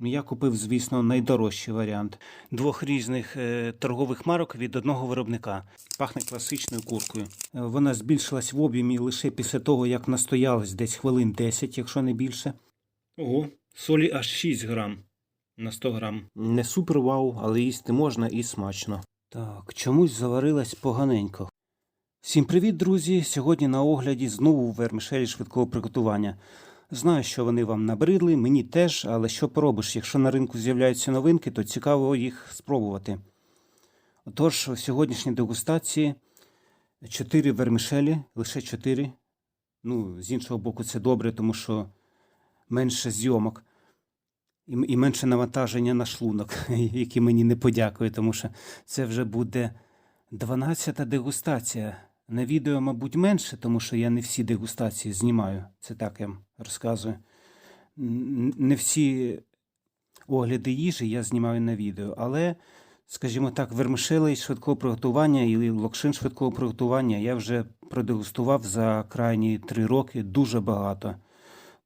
Я купив, звісно, найдорожчий варіант. Двох різних е, торгових марок від одного виробника. Пахне класичною куркою. Е, Вона збільшилась в об'ємі лише після того, як настоялась десь хвилин 10, якщо не більше. Ого, солі аж 6 грам на 100 грам. Не супер вау, але їсти можна і смачно. Так, чомусь заварилась поганенько. Всім привіт, друзі! Сьогодні на огляді знову вермішелі швидкого приготування. Знаю, що вони вам набридли, мені теж, але що поробиш, якщо на ринку з'являються новинки, то цікаво їх спробувати. Отож, у сьогоднішній дегустації 4 вермішелі, лише 4. Ну, з іншого боку, це добре, тому що менше зйомок і менше навантаження на шлунок, які мені не подякує, тому що це вже буде 12-та дегустація. На відео, мабуть, менше, тому що я не всі дегустації знімаю. Це так я вам розказую. Не всі огляди їжі я знімаю на відео, але, скажімо так, вермишелей швидкого приготування і локшин швидкого приготування я вже продегустував за крайні три роки дуже багато.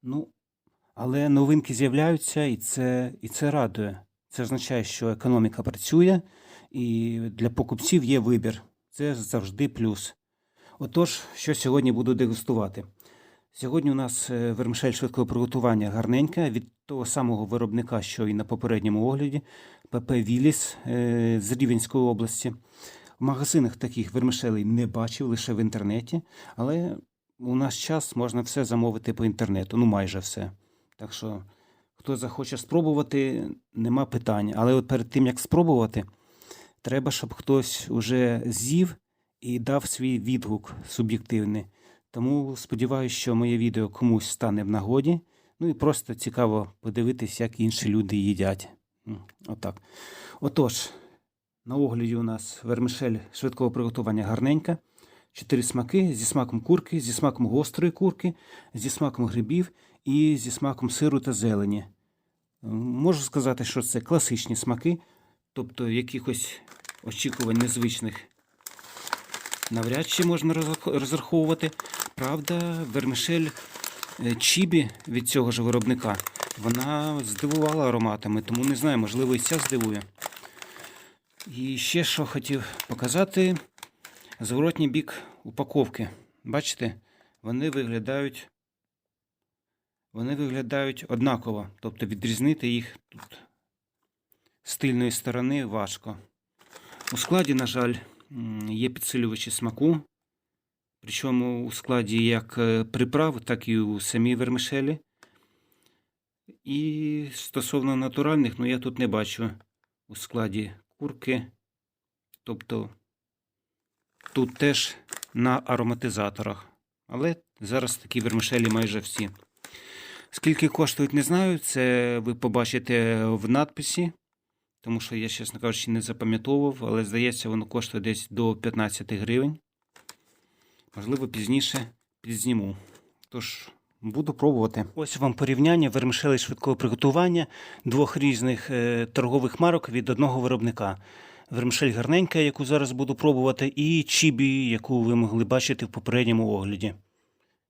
Ну, але новинки з'являються, і це, і це радує. Це означає, що економіка працює, і для покупців є вибір. Це завжди плюс. Отож, що сьогодні буду дегустувати? Сьогодні у нас е, вермишель швидкого приготування гарненька від того самого виробника, що і на попередньому огляді, ПП Віліс е, з Рівенської області. В магазинах таких вермишелей не бачив, лише в інтернеті, але у нас час можна все замовити по інтернету, ну майже все. Так що, хто захоче спробувати, нема питань. Але от перед тим, як спробувати, треба, щоб хтось уже з'їв і дав свій відгук суб'єктивний. Тому сподіваюся, що моє відео комусь стане в нагоді. Ну і просто цікаво подивитись, як інші люди їдять. Отак. Отож, на огляді у нас вермишель швидкого приготування гарненька. Чотири смаки зі смаком курки, зі смаком гострої курки, зі смаком грибів і зі смаком сиру та зелені. Можу сказати, що це класичні смаки, тобто якихось очікувань незвичних навряд чи можна розраховувати. Правда, вермишель е, чібі від цього ж виробника вона здивувала ароматами, тому не знаю, можливо, і ця здивує. І ще що хотів показати: зворотній бік упаковки. Бачите, вони виглядають. Вони виглядають однаково, тобто відрізнити їх тут з тильної сторони важко. У складі, на жаль, є підсилювачі смаку, причому у складі як е, приправ, так і у самій вермишелі. І стосовно натуральних, ну я тут не бачу у складі курки. Тобто тут теж на ароматизаторах. Але зараз такі вермишелі майже всі. Скільки коштують, не знаю. Це ви побачите в надписі, тому що я, чесно кажучи, не запам'ятовував, але здається, воно коштує десь до 15 гривень. Можливо, пізніше підзніму. Тож, буду пробувати. Ось вам порівняння вермишелей швидкого приготування двох різних е, торгових марок від одного виробника. Вермишель гарненька, яку зараз буду пробувати, і чібі, яку ви могли бачити в попередньому огляді.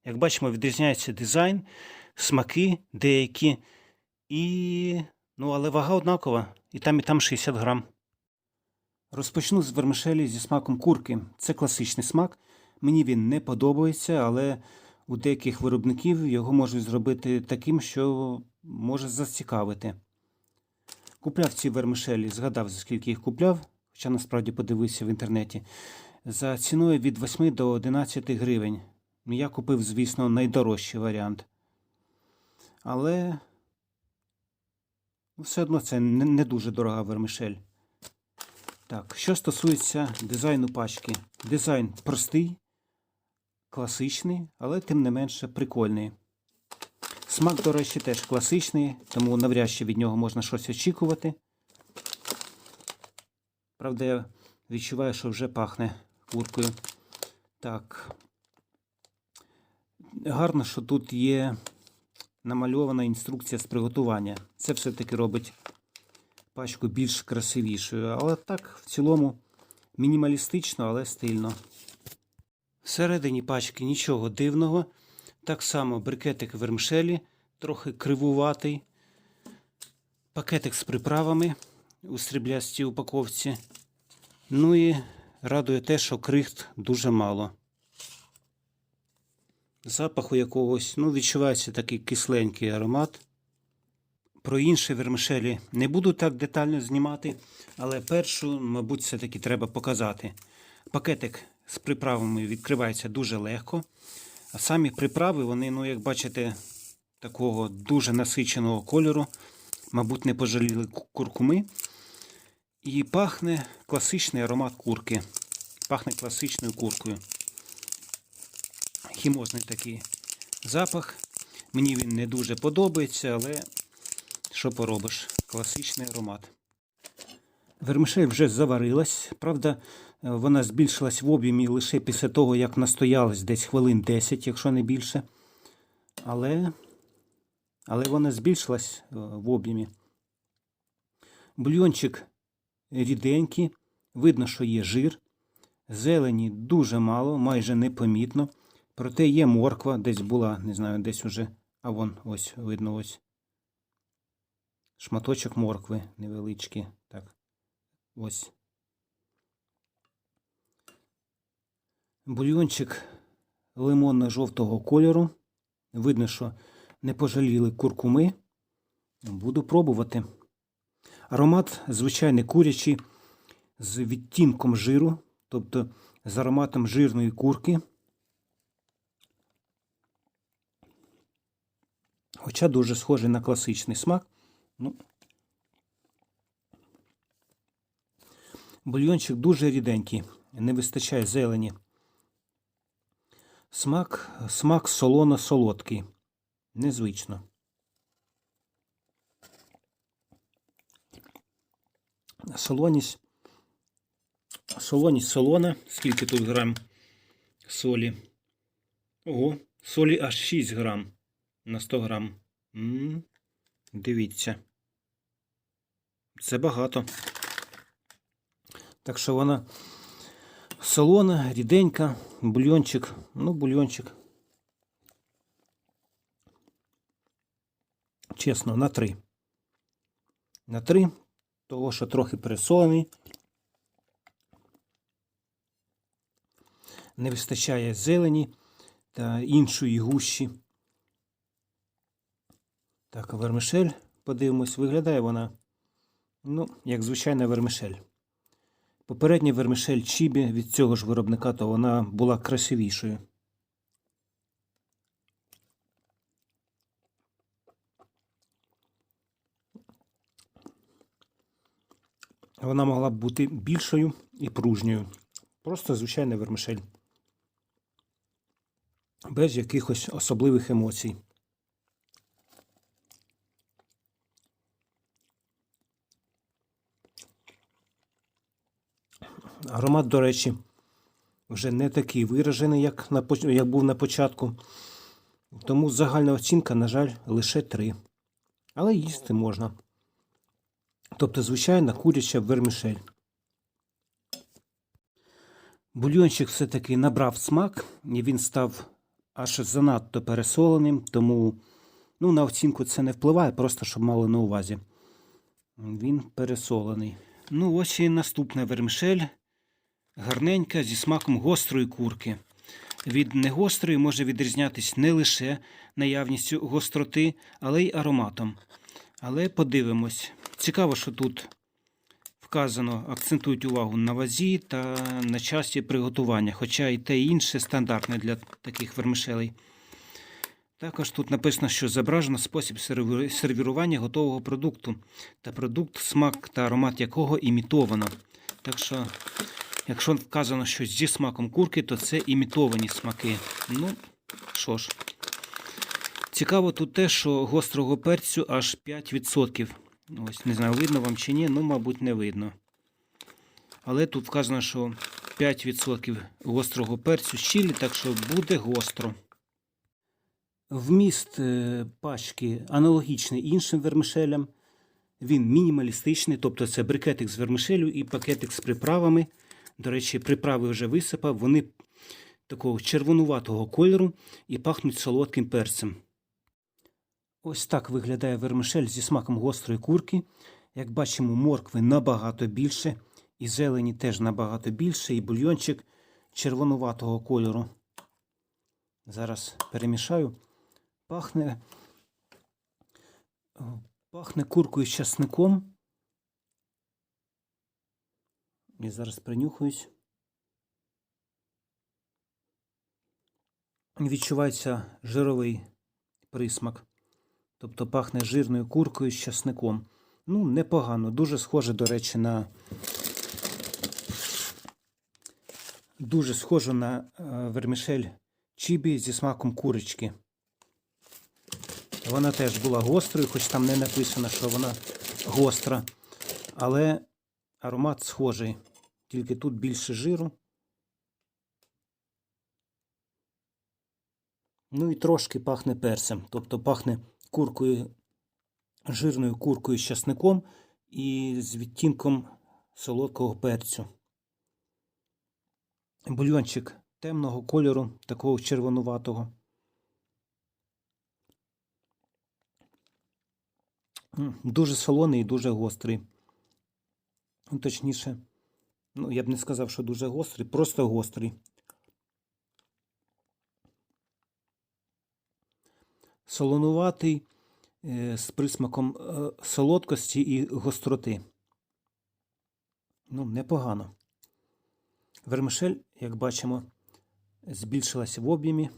Як бачимо, відрізняється дизайн, смаки деякі, і... ну, але вага однакова. І там, і там 60 грам. Розпочну з вермишелі зі смаком курки. Це класичний смак. Мені він не подобається, але у деяких виробників його можуть зробити таким, що може зацікавити. Купляв ці вермишелі, згадав, за скільки їх купляв, хоча насправді подивився в інтернеті. За ціною від 8 до 11 гривень. Я купив, звісно, найдорожчий варіант. Але все одно це не, не дуже дорога вермишель. Так, що стосується дизайну пачки. Дизайн простий, класичний, але тим не менше прикольний. Смак, до речі, теж класичний, тому навряд чи від нього можна щось очікувати. Правда, я відчуваю, що вже пахне куркою. Так. Гарно, що тут є намальована інструкція з приготування. Це все-таки робить пачку більш красивішою. Але так, в цілому, мінімалістично, але стильно. Всередині пачки нічого дивного. Так само брикетик вермшелі, трохи кривуватий. Пакетик з приправами у сріблястій упаковці. Ну і радує те, що крихт дуже мало. Запаху якогось, ну, відчувається такий кисленький аромат. Про інші вермишелі не буду так детально знімати, але першу, мабуть, все-таки треба показати. Пакетик з приправами відкривається дуже легко. А самі приправи, вони, ну, як бачите, такого дуже насиченого кольору. Мабуть, не пожаліли куркуми. І пахне класичний аромат курки. Пахне класичною куркою. Хімозний такий запах. Мені він не дуже подобається, але що поробиш? Класичний аромат. Вермишель вже заварилась. Правда, е, вона збільшилась в об'ємі лише після того, як настоялась десь хвилин 10, якщо не більше. Але, але вона збільшилась е, в об'ємі. Бульйончик ріденький, видно, що є жир. Зелені дуже мало, майже непомітно. Проте є морква, десь була, не знаю, десь уже. А вон ось видно ось. Шматочок моркви невеличкий. Так. Ось. Бульйончик лимонно-жовтого кольору. Видно, що не пожаліли куркуми. Буду пробувати. Аромат звичайний курячий з відтінком жиру, тобто з ароматом жирної курки. Хоча дуже схожий на класичний смак. Ну, бульйончик дуже ріденький, не вистачає зелені. Смак, смак солоно-солодкий. Незвично. Солоність. Солоність солона. Скільки тут грам солі? Ого, солі аж 6 грам на 100 грам. м дивіться. Це багато. Так що вона солона, ріденька, бульйончик. Ну, бульйончик. Чесно, на 3. На 3, того, що трохи пересолений. Не вистачає зелені та іншої гущі. Так, вермишель, подивимось, виглядає вона, ну, як звичайна вермишель. Попередня вермишель Чібі від цього ж виробника, то вона була красивішою. Вона могла б бути більшою і пружньою. Просто звичайна вермишель. Без якихось особливих емоцій. Аромат, до речі, вже не такий виражений, як, на, як був на початку. Тому загальна оцінка, на жаль, лише 3. Але їсти можна. Тобто, звичайна куряча вермішель. Бульйончик все-таки набрав смак, і він став аж занадто пересоленим, тому ну, на оцінку це не впливає, просто щоб мали на увазі. Він пересолений. Ну, ось і наступна вермішель. Гарненька зі смаком гострої курки. Від негострої може відрізнятись не лише наявністю гостроти, але й ароматом. Але подивимось. Цікаво, що тут вказано, акцентують увагу на вазі та на часі приготування, хоча і те і інше стандартне для таких вермишелей. Також тут написано, що зображено спосіб серві- сервірування готового продукту та продукт, смак та аромат якого імітовано. Так що, якщо вказано щось зі смаком курки, то це імітовані смаки. Ну, що ж. Цікаво тут те, що гострого перцю аж 5%. Ось, не знаю, видно вам чи ні, ну, мабуть, не видно. Але тут вказано, що 5% гострого перцю з чилі, так що буде гостро. Вміст е, пачки аналогічний іншим вермишелям. Він мінімалістичний, тобто це брикетик з вермишелю і пакетик з приправами. До речі, приправи вже висипав, вони такого червонуватого кольору і пахнуть солодким перцем. Ось так виглядає вермишель зі смаком гострої курки. Як бачимо, моркви набагато більше, і зелені теж набагато більше, і бульйончик червонуватого кольору. Зараз перемішаю. Пахне, пахне куркою з часником. І зараз принюхуюсь. Відчувається жировий присмак. Тобто пахне жирною куркою з часником. Ну, непогано. Дуже схоже, до речі, на. Дуже схоже на е, вермішель чібі зі смаком курочки. Вона теж була гострою, хоч там не написано, що вона гостра. Але аромат схожий. Тільки тут більше жиру. Ну і трошки пахне перцем. Тобто пахне куркою, жирною куркою з часником і з відтінком солодкого перцю. Бульйончик темного кольору, такого червонуватого. Дуже солоний і дуже гострий. Ну, Точніше, ну, я б не сказав, що дуже гострий, просто гострий. Солонуватий е, з присмаком е, солодкості і гостроти. Ну, непогано. Вермишель, як бачимо, збільшилася в об'ємі.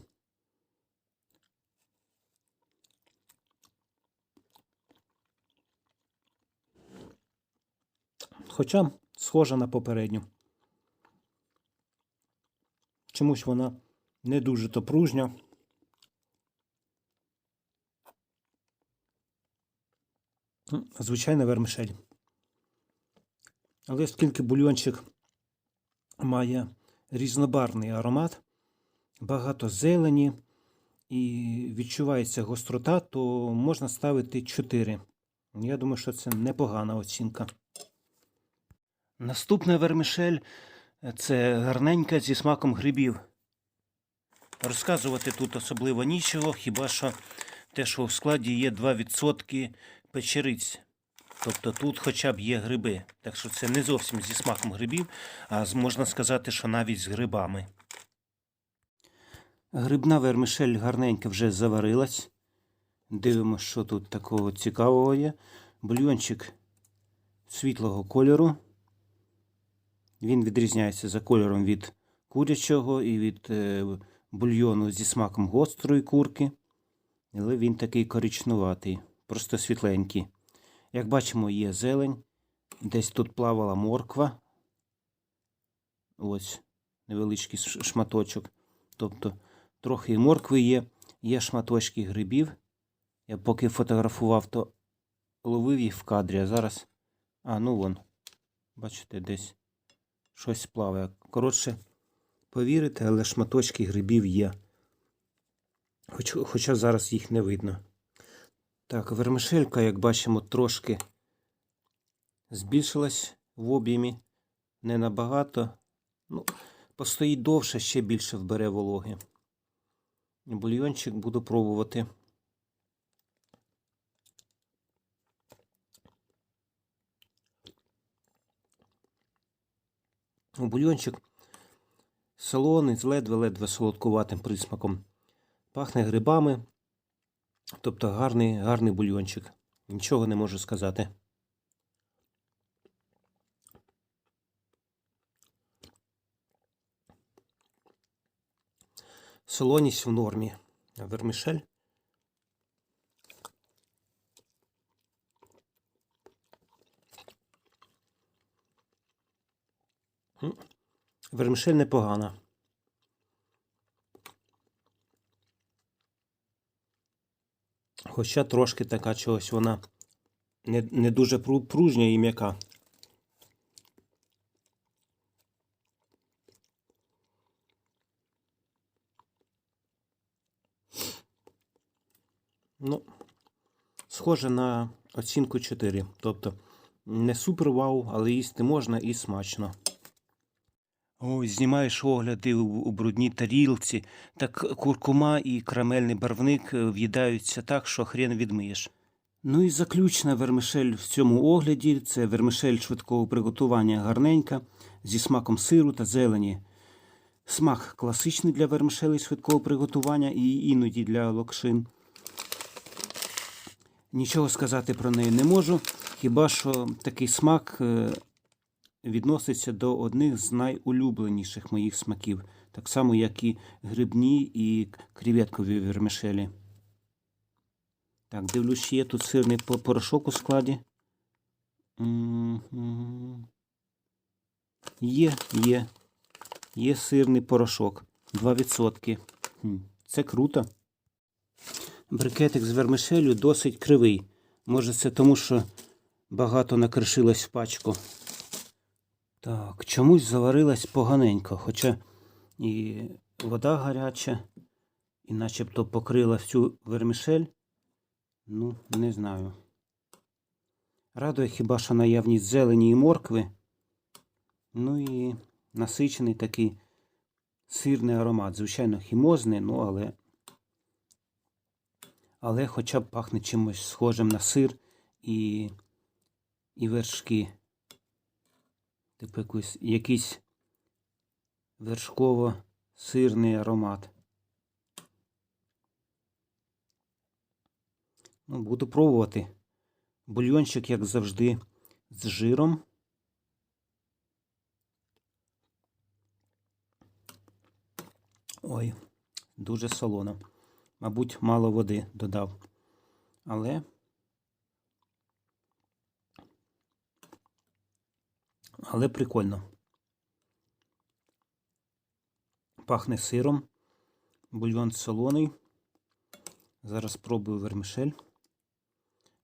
Хоча схожа на попередню. Чомусь вона не дуже то пружня. Ну, Звичайна вермишель. Але оскільки бульйончик має різнобарний аромат, багато зелені і відчувається гострота, то можна ставити 4. Я думаю, що це непогана оцінка. Наступна вермишель це гарненька зі смаком грибів. Розказувати тут особливо нічого, хіба що те, що в складі є 2% печериць. Тобто тут хоча б є гриби. Так що це не зовсім зі смаком грибів, а можна сказати, що навіть з грибами. Грибна вермишель гарненько вже заварилась. Дивимося, що тут такого цікавого є. Бульйончик світлого кольору. Він відрізняється за кольором від курячого і від е, бульйону зі смаком гострої курки. Але він такий коричнуватий, просто світленький. Як бачимо, є зелень. Десь тут плавала морква. Ось невеличкий шматочок. Тобто трохи моркви є, є шматочки грибів. Я поки фотографував, то ловив їх в кадрі, а зараз. А, ну вон. Бачите, десь щось плаває. Коротше, повірите, але шматочки грибів є. Хоч, хоча зараз їх не видно. Так, вермишелька, як бачимо, трошки збільшилась в об'ємі. Не набагато. Ну, постоїть довше, ще більше вбере вологи. Бульйончик буду пробувати. Бульйончик солоний, з ледве-ледве солодкуватим присмаком. Пахне грибами. Тобто гарний, гарний бульйончик. Нічого не можу сказати. Солоність в нормі. Вермішель. М, Вермішель непогана. Хоча трошки така чогось вона не, не дуже пружня і м'яка. Ну, схоже на оцінку 4. Тобто не супер вау, але їсти можна і смачно. Ой, знімаєш огляди у, брудній тарілці, так куркума і карамельний барвник е, в'їдаються так, що хрен відмиєш. Ну і заключна вермишель в цьому огляді це вермишель швидкого приготування гарненька зі смаком сиру та зелені. Смак класичний для вермишелей швидкого приготування і іноді для локшин. Нічого сказати про неї не можу, хіба що такий смак е, відноситься до одних з найулюбленіших моїх смаків, так само, як і грибні і креветкові вермишелі. Так, дивлюсь, є тут сирний порошок у складі. Є, є. Є сирний порошок. 2%. Це круто. Брикетик з вермишелю досить кривий. Може, це тому, що багато накришилось в пачку. Так, чомусь заварилась поганенько, хоча і вода гаряча, і начебто покрила всю вермишель. Ну, не знаю. Радує хіба що наявність зелені і моркви. Ну і насичений такий сирний аромат. Звичайно, хімозний, ну але. Але хоча б пахне чимось схожим на сир і, і вершки. Типу якийсь, якийсь вершково-сирний аромат. Ну, буду пробувати. Бульйончик, як завжди, з жиром. Ой, дуже солоно. Мабуть, мало води додав. Але але прикольно. Пахне сиром. Бульйон солоний. Зараз спробую вермишель.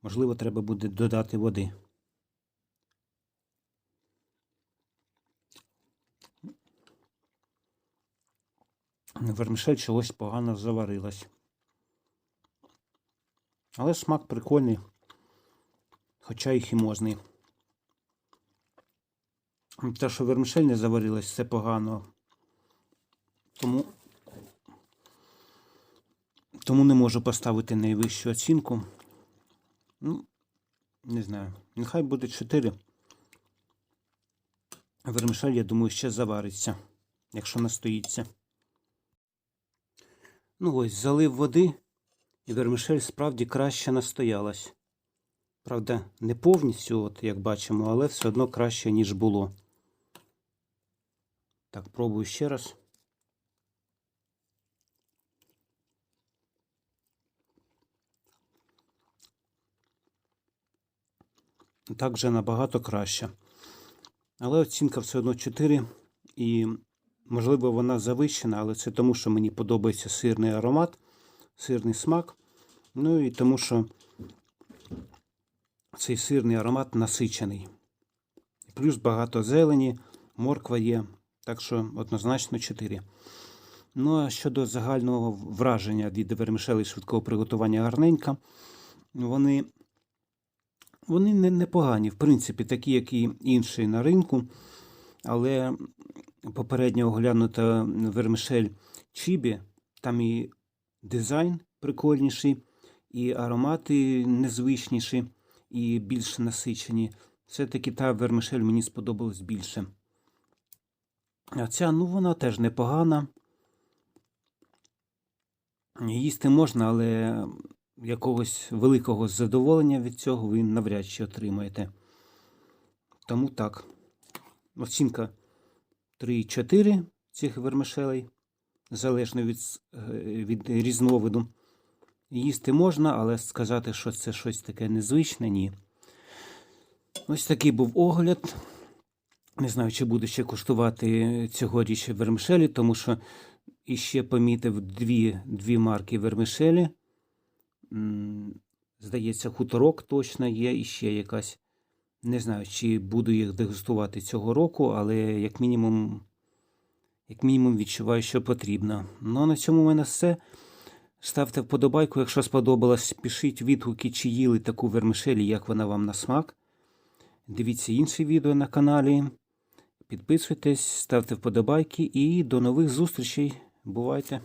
Можливо, треба буде додати води. Вермишель чогось погано заварилась. Але смак прикольний, хоча і хімозний. Те, що вермишель не заварилась, це погано. Тому, тому не можу поставити найвищу оцінку. Ну, не знаю. Нехай буде 4. Вермишель, я думаю, ще завариться, якщо настоїться. Ну ось, залив води, і вермишель справді краще настоялась. Правда, не повністю, от як бачимо, але все одно краще, ніж було. Так, пробую ще раз. Так вже набагато краще. Але оцінка все одно 4. І, можливо, вона завищена, але це тому, що мені подобається сирний аромат, сирний смак. Ну і тому, що цей сирний аромат насичений. Плюс багато зелені, морква є. Так що однозначно 4. Ну, а щодо загального враження від вермишелей швидкого приготування гарненька, вони вони не, непогані, в принципі, такі, як і інші на ринку. Але попередньо оглянута вермишель Чібі, там і дизайн прикольніший, і аромати незвичніші, і більш насичені. Все-таки та вермишель мені сподобалась більше. А ця, ну, вона теж непогана. Їсти можна, але якогось великого задоволення від цього ви навряд чи отримаєте. Тому так. Оцінка 3,4 цих вермишелей, залежно від, е, від різновиду. Їсти можна, але сказати, що це щось таке незвичне, ні. Ось такий був огляд. Не знаю, чи буду ще куштувати цьогоріч вермишелі, тому що іще помітив дві, дві марки вермишелі. Здається, хуторок точно є, і ще якась. Не знаю, чи буду їх дегустувати цього року, але як мінімум, як мінімум відчуваю, що потрібно. Ну а на цьому в мене все. Ставте вподобайку, якщо сподобалось, пишіть відгуки, чи їли таку вермишель, і як вона вам на смак. Дивіться інші відео на каналі. Підписуйтесь, ставте вподобайки і до нових зустрічей. Бувайте!